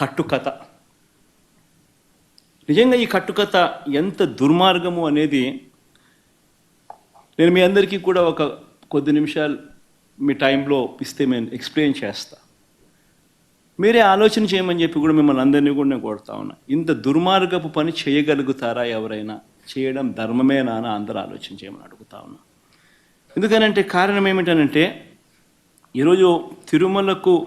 కట్టుకథ. నిజంగా ఈ కట్టుకథ ఎంత దుర్మార్గము అనేది నేను మీ అందరికీ కూడా ఒక కొద్ది నిమిషాలు మీ టైంలో ఇస్తే నేను ఎక్స్ప్లెయిన్ చేస్తా. మీరే ఆలోచన చేయమని చెప్పి కూడా మిమ్మల్ని అందరినీ కూడా నేను కొడతా ఉన్నా. ఇంత దుర్మార్గపు పని చేయగలుగుతారా ఎవరైనా? చేయడం ధర్మమేనా అని అందరూ ఆలోచన చేయమని అడుగుతా ఉన్నా. ఎందుకనంటే కారణం ఏమిటనంటే ఈరోజు తిరుమలకు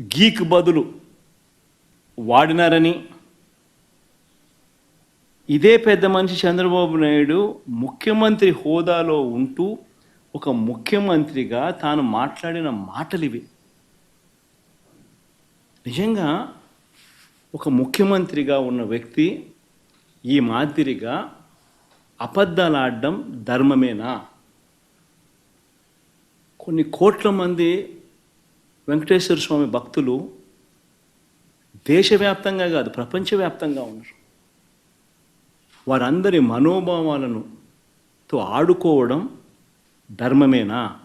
గీక్ బదులు వాడినారని. ఇదే పెద్ద మనిషి చంద్రబాబు నాయుడు ముఖ్యమంత్రి హోదాలో ఉంటూ ఒక ముఖ్యమంత్రిగా తాను మాట్లాడిన మాటలు ఇవి నిజంగా ఒక ముఖ్యమంత్రిగా ఉన్న వ్యక్తి ఈ మాదిరిగా అబద్ధాలు ఆడడం ధర్మమేనా? కొన్ని కోట్ల మంది వెంకటేశ్వర స్వామి భక్తులు దేశవ్యాప్తంగా కాదు ప్రపంచవ్యాప్తంగా ఉన్నారు. వారందరి మనోభావాలను తో ఆడుకోవడం ధర్మమేనా?